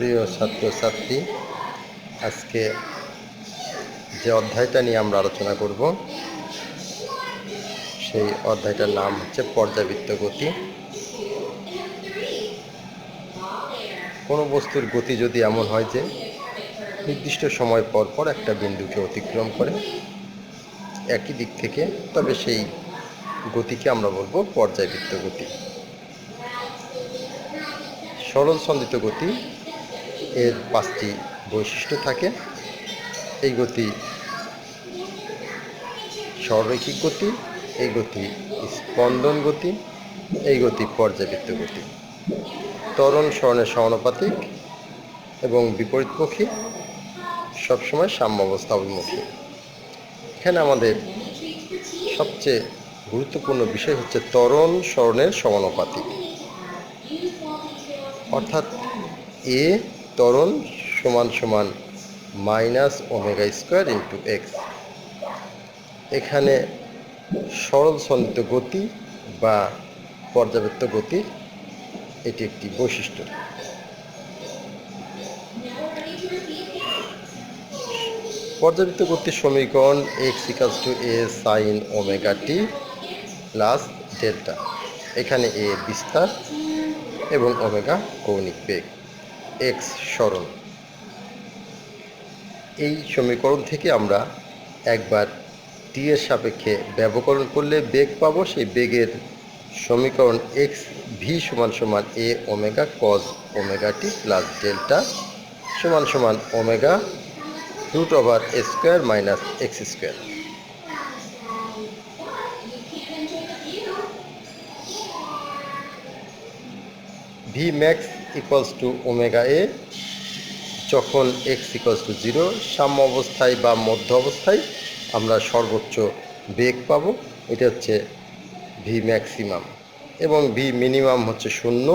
প্রিয় ছাত্রছাত্রী, আজকে যে অধ্যায়টা নিয়ে আমরা আলোচনা করব, সেই অধ্যায়টার নাম হচ্ছে পর্যাবৃত্ত গতি। কোনো বস্তুর গতি যদি এমন হয় যে নির্দিষ্ট সময় পর পর একটা বিন্দুকে অতিক্রম করে, একই দিক থেকে, তবে সেই গতিকে আমরা বলব পর্যায়বৃত্ত গতি। সরল সন্দিত গতি এর পাঁচটি বৈশিষ্ট্য থাকে। এই গতি সরৈখিক গতি, এই গতি স্পন্দন গতি, এই গতি পর্যাবৃত্ত গতি। তরণ স্মরণের সমানুপাতিক এবং বিপরীতমুখী সবসময় সাম্য অবস্থা অভিমুখী এখানে আমাদের সবচেয়ে গুরুত্বপূর্ণ বিষয় হচ্ছে তরণ স্মরণের সমানুপাতিক। অর্থাৎ এ ত্বরণ সমান সমান minus omega square into x. এখানে সরল সন্নিত গতি বা পর্যাবৃত্ত গতি, এটি একটি বৈশিষ্ট্য। পর্যাবৃত্ত গতির সমীকরণ x equals to A sine omega t plus delta এখানে এ বিস্তার এবং ওমেগা কৌণিক বেগ। এক্স সরণ। এই সমীকরণ থেকে আমরা একবার টি এর সাপেক্ষে ব্যবকরণ করলে বেগ পাবো, সেই বেগের সমীকরণ এক্স ভি সমান সমান A omega cos omega t plus delta সমান সমান omega root over square minus x square v max equals to omega A যখন এক্স ইকুয়ালস টু জিরো সাম্য অবস্থায় বা মধ্য অবস্থায় আমরা সর্বোচ্চ বেগ পাব। এটা হচ্ছে ভি ম্যাক্সিমাম এবং ভি মিনিমাম হচ্ছে শূন্য,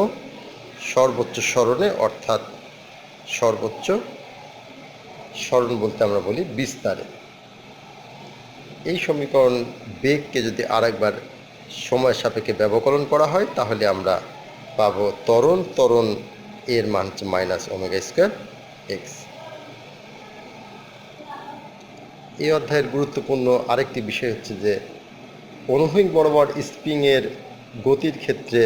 সর্বোচ্চ স্মরণে, অর্থাৎ সর্বোচ্চ স্মরণ বলতে আমরা বলি বিস্তারে। এই সমীকরণ বেগকে যদি আরেকবার সময় সাপেক্ষে ব্যবকরণ করা হয়, তাহলে আমরা পাবো ত্বরণ ত্বরণ এর মান হচ্ছে মাইনাস ওমেগা স্কোয়ার এক্স এই অধ্যায়ের গুরুত্বপূর্ণ আরেকটি বিষয় হচ্ছে যে, অনুভূমিক বরাবর স্প্রিংয়ের গতির ক্ষেত্রে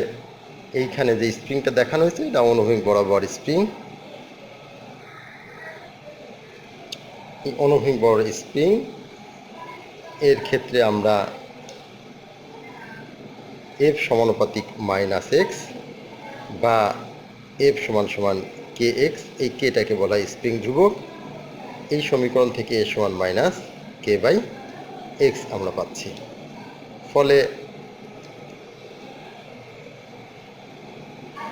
এইখানে যে স্প্রিংটা দেখানো হয়েছে, এটা অনুভূমিক বরাবর স্প্রিং এই অনুভূমিক বরাবর স্প্রিং এর ক্ষেত্রে আমরা এফ সমানুপাতিক মাইনাস এক্স বা এফ সমান সমান কে এক্স এই কেটাকে বলা হয় স্প্রিং ধ্রুবক। এই সমীকরণ থেকে এ সমান মাইনাস কে বাই এক্স আমরা পাচ্ছি। ফলে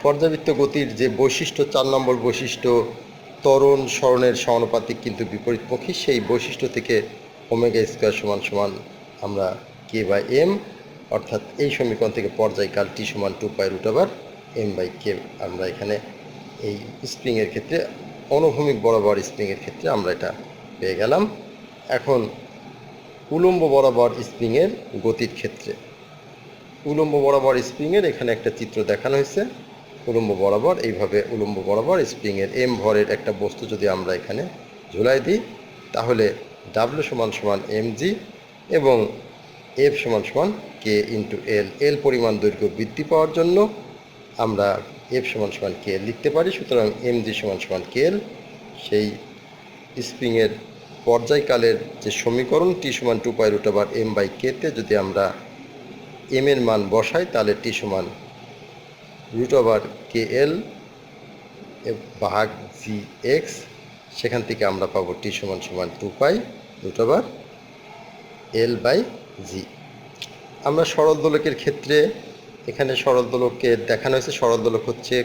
পর্যাবৃত্ত গতির যে বৈশিষ্ট্য, চার নম্বর বৈশিষ্ট্য, ত্বরণ স্মরণের সমানুপাতিক কিন্তু বিপরীতমুখী, সেই বৈশিষ্ট্য থেকে ওমেগা স্কোয়ার সমান সমান আমরা কে বাই এম, অর্থাৎ এই সমীকরণ থেকে পর্যায়কাল টি সমান two pi root over m by k আমরা এখানে এই স্প্রিংয়ের ক্ষেত্রে, অনুভূমিক বরাবর স্প্রিংয়ের ক্ষেত্রে আমরা এটা পেয়ে গেলাম। এখন উলম্ব বরাবর স্প্রিংয়ের গতির ক্ষেত্রে। উলম্ব বরাবর স্প্রিংয়ের এখানে একটা চিত্র দেখানো হয়েছে। উলম্ব বরাবর, এইভাবে উলম্ব বরাবর স্প্রিংয়ের এম ভরের একটা বস্তু যদি আমরা এখানে ঝুলাই দিই, তাহলে ডাব্লু সমান সমান এম জি এবং এফ সমান সমান কে ইন্টু এল এল পরিমাণ দৈর্ঘ্য বৃদ্ধি পাওয়ার জন্য আমরা এফ সমান সমান কে লিখতে পারি, সুতরাং এম জি সমান সমান কে এল সেই স্প্রিংয়ের পর্যায়কালের যে সমীকরণ টি সমান two pi root over m by কেতে যদি আমরা এম এর মান বসাই, তাহলে টি সমান রুট ওভার কে এল ভাগ জি এক্স সেখান থেকে আমরা পাবো টি সমান সমান two pi root over l by g আমরা সরল দোলকের ক্ষেত্রে এখানে সরল দেখানো হয়েছে। সরল হচ্ছে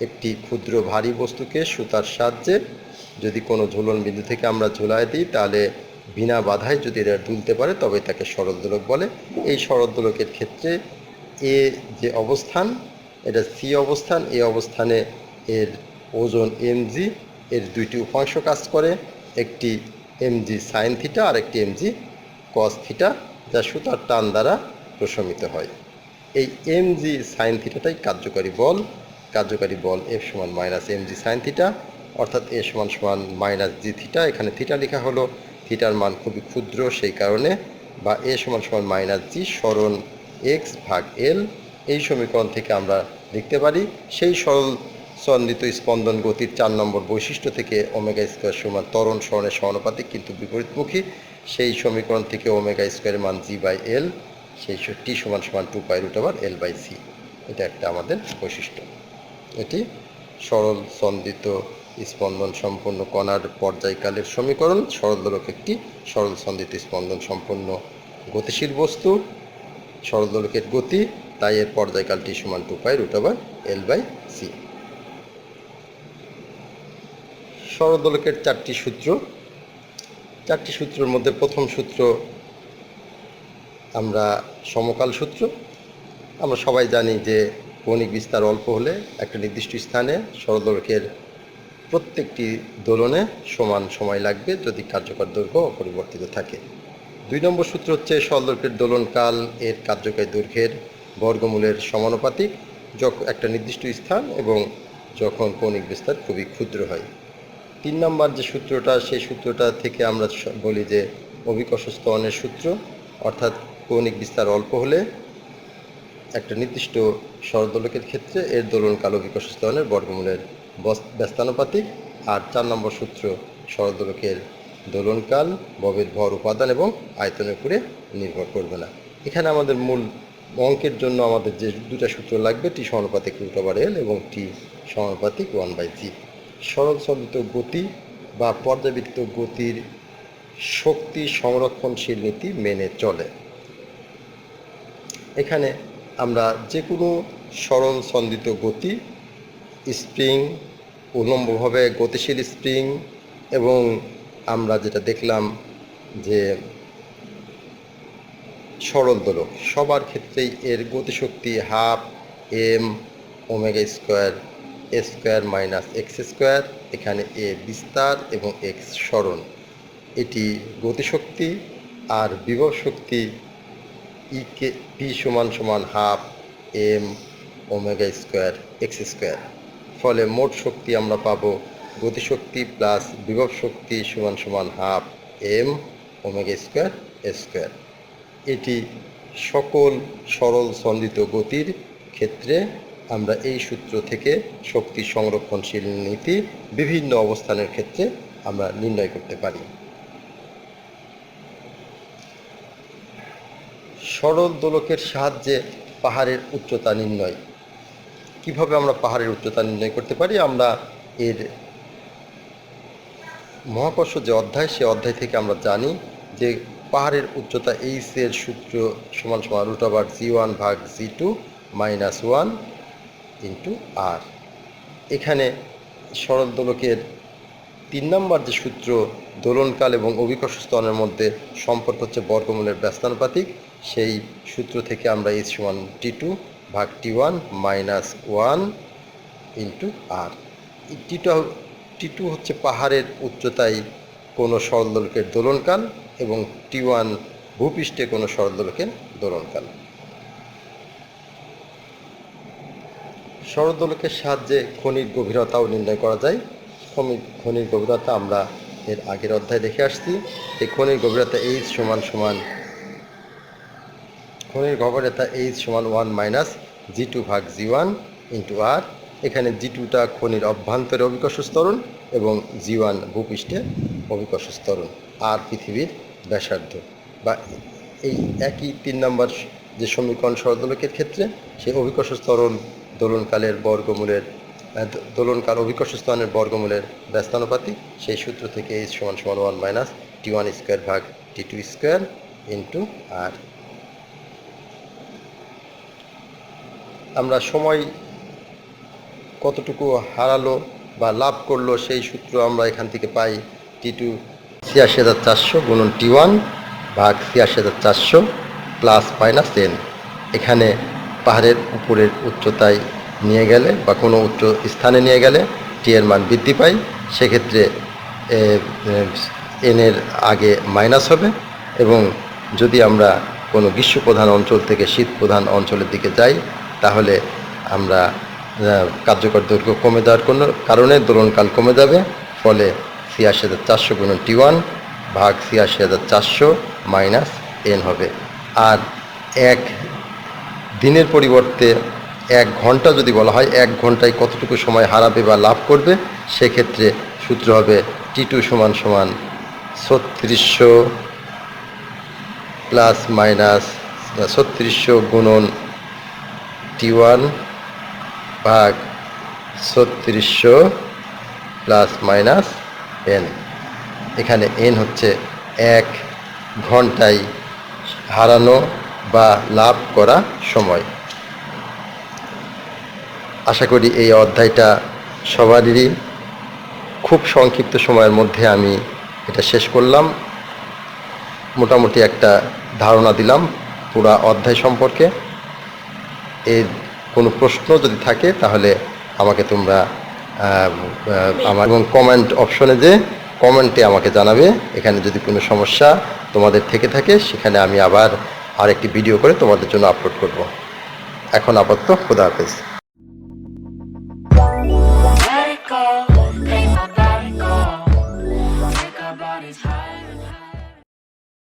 একটি ক্ষুদ্র ভারী বস্তুকে সুতার সাহায্যে যদি কোনো ঝুলন বিন্দু থেকে আমরা ঝুলায় দিই, তাহলে বিনা বাধায় যদি এটা দুলতে পারে, তবে তাকে সরল বলে। এই সরল ক্ষেত্রে এ যে অবস্থান, এটা সি অবস্থান। এ অবস্থানে এর ওজন এমজি এর দুইটি উপাংশ কাজ করে। একটি এমজি সাইন থিটা আর একটি এমজি কস থিটা যা সুতার টান দ্বারা প্রশমিত হয়। এই এমজি সাইন থিটাটাই কার্যকারী বল কার্যকারী বল এফ সমান minus m g sine theta অর্থাৎ এ সমান সমান মাইনাস জি থিটা এখানে থিটা লেখা হলো থিটার মান খুবই ক্ষুদ্র সেই কারণে, বা এ সমান সমান মাইনাস জি সরণ এক্স ভাগ এল এই সমীকরণ থেকে আমরা লিখতে পারি, সেই সরল সন্দিত স্পন্দন গতির চার নম্বর বৈশিষ্ট্য থেকে ওমেগা স্কোয়ার সমান তরণ সরণের সমানুপাতিক কিন্তু বিপরীতমুখী, সেই সমীকরণ থেকে ওমেগা স্কোয়ারের মান জি বাই এল সেই টি সমান সমান টু পাই রুট আবার এল বাই সি এটা একটা আমাদের বৈশিষ্ট্য। এটি সরল সন্দিত স্পন্দন সম্পন্ন কণার পর্যায়কালের সমীকরণ। সরল দোলক একটি সরল সন্দিত স্পন্দন সম্পন্ন গতিশীল বস্তু। সরল দোলকের গতি, তাই এর পর্যায়কালটি সমান টু পাই রুট আবার এল বাই সি সরল দোলকের চারটি সূত্র। চারটি সূত্রের মধ্যে প্রথম সূত্র আমরা সমকাল সূত্র। আমরা সবাই জানি যে কৌণিক বিস্তার অল্প হলে একটা নির্দিষ্ট স্থানে সরলদৈর্ঘ্যের প্রত্যেকটি দোলনে সমান সময় লাগবে যদি কার্যকর দৈর্ঘ্য অপরিবর্তিত থাকে। দুই নম্বর সূত্র হচ্ছে সরলদৈর্ঘ্যের দোলনকাল, এর কার্যকরী দৈর্ঘ্যের বর্গমূলের সমানুপাতিক যখন একটা নির্দিষ্ট স্থান এবং যখন কৌণিক বিস্তার খুবই ক্ষুদ্র হয়। তিন নম্বর যে সূত্রটা, সেই সূত্রটা থেকে আমরা বলি যে অভিকর্ষ স্তনের সূত্র, অর্থাৎ কৌণিক বিস্তার অল্প হলে একটা নির্দিষ্ট সরদোলকের ক্ষেত্রে এর দোলনকাল অভিকর্ষ স্তনের বর্গমূলের ব্যস্তানুপাতিক আর চার নম্বর সূত্র সরদোলকের দোলনকাল, ববের ভর উপাদান এবং আয়তনের উপরে নির্ভর করবে না। এখানে আমাদের মূল অঙ্কের জন্য আমাদের যে দুটা সূত্র লাগবে, টি সমানুপাতিক রুট ওভার এল এবং টি সমানুপাতিক ওয়ান বাই জি সরল চলিত গতি বা পর্যাবৃত্ত গতির শক্তি সংরক্ষণশীল নীতি মেনে চলে। এখানে আমরা যে কোনো সরল সন্দিত গতি, স্প্রিং উলম্বভাবে গতিশীল স্প্রিং এবং আমরা যেটা দেখলাম যে সরল দোলক, সবার ক্ষেত্রেই এর গতিশক্তি half m omega square, A square minus x square, এখানে এ বিস্তার এবং এক্স সরণ। এটি গতিশক্তি আর বিভব শক্তি ইকে পি সমান সমান half m omega square x square ফলে মোট শক্তি আমরা পাবো গতিশক্তি প্লাস বিভব শক্তি সমান সমান half m omega square square এটি সকল সরল সন্দিত গতির ক্ষেত্রে আমরা এই সূত্র থেকে শক্তি সংরক্ষণশীল নীতি বিভিন্ন অবস্থানের ক্ষেত্রে আমরা নির্ণয় করতে পারি। সরল দোলকের সাহায্যে পাহাড়ের উচ্চতা নির্ণয়। কীভাবে আমরা পাহাড়ের উচ্চতা নির্ণয় করতে পারি? আমরা এর মহাকর্ষ যে অধ্যায়, সে অধ্যায় থেকে আমরা জানি যে পাহাড়ের উচ্চতা এইচ এর সূত্র সমান সমান রুট ওভার জি ওয়ান ভাগ g two minus one into R এখানে সরল দোলকের তিন নম্বর যে সূত্র দোলনকাল এবং অভিকর্ষ স্তনের মধ্যে সম্পর্ক হচ্ছে বর্গমূলের ব্যস্তানুপাতিক। সেই সূত্র থেকে আমরা এইচ সমান টি টু ভাগ T one minus one into R T two হচ্ছে পাহাড়ের উচ্চতায় কোনো সরলদোলকের দোলনকাল এবং টি ওয়ান ভূপৃষ্ঠে কোনো সরলদোলকের দোলনকাল। সরলদোলকের সাহায্যে খনির গভীরতাও নির্ণয় করা যায়। খনি- খনির গভীরতা আমরা এর আগের অধ্যায় দেখে আসছি। এই খনির গভীরতা এইচ সমান সমান খনির গভীরতা এইচ সমান ওয়ান মাইনাস জি টু ভাগ জি ওয়ান ইন্টু আর এখানে জি টুটা খনির অভ্যন্তরে অভিকর্ষ স্তরণ এবং জি ওয়ান ভূপৃষ্ঠে অভিকর্ষ স্তরণ আর পৃথিবীর ব্যাসার্ধ। বা এই একই তিন নম্বর যে সমীকরণ সরদোলকের ক্ষেত্রে সেই অভিকর্ষ স্তরণ দোলনকালের বর্গমূলের দোলনকাল অভিকর্ষ স্তরণের বর্গমূলের ব্যস্তানুপাতিক, সেই সূত্র থেকে এইচ সমান সমান one minus T one square ভাগ T two square into R আমরা সময় কতটুকু হারালো বা লাভ করল সেই সূত্র আমরা এখান থেকে পাই টি টু ছিয়াশি হাজার চারশো গুণন টি ওয়ান ভাগ ছিয়াশি হাজার চারশো প্লাস মাইনাস টেন এখানে পাহাড়ের উপরের উচ্চতায় নিয়ে গেলে বা কোনো উচ্চ স্থানে নিয়ে গেলে টি এর মান বৃদ্ধি পায়। সেক্ষেত্রে এনের আগে মাইনাস হবে এবং যদি আমরা কোনো গ্রীষ্মপ্রধান অঞ্চল থেকে শীত প্রধান অঞ্চলের দিকে যাই তাহলে আমরা কার্যকর দৈর্ঘ্য কমে যাওয়ার কোনো কারণে দোলনকাল কমে যাবে, ফলে ছিয়াশি হাজার চারশো গুণন টি ওয়ান ভাগ ছিয়াশি হাজার চারশো মাইনাস এন হবে। আর এক দিনের পরিবর্তে এক ঘণ্টা যদি বলা হয়, এক ঘন্টায় কতটুকু সময় হারাবে বা লাভ করবে, সেক্ষেত্রে সূত্র হবে টি টু সমান সমান ছত্রিশশো প্লাস মাইনাস ছত্রিশশো গুণন টি ওয়ান ভাগ ছত্রিশশো প্লাস মাইনাস এন এখানে এন হচ্ছে এক ঘন্টায় হারানো বা লাভ করা সময়। আশা করি এই অধ্যায়টা সবারই খুব সংক্ষিপ্ত সময়ের মধ্যে আমি এটা শেষ করলাম। মোটামুটি একটা ধারণা দিলাম পুরা অধ্যায় সম্পর্কে। এর কোনো প্রশ্ন যদি থাকে, তাহলে আমাকে তোমরা আমার এবং কমেন্ট অপশনে যে কমেন্টে আমাকে জানাবে। এখানে যদি কোনো সমস্যা তোমাদের থেকে থাকে, সেখানে আমি আবার আরেকটি ভিডিও করে তোমাদের জন্য আপলোড করব। এখন আপাতত খোদা হাফেজ।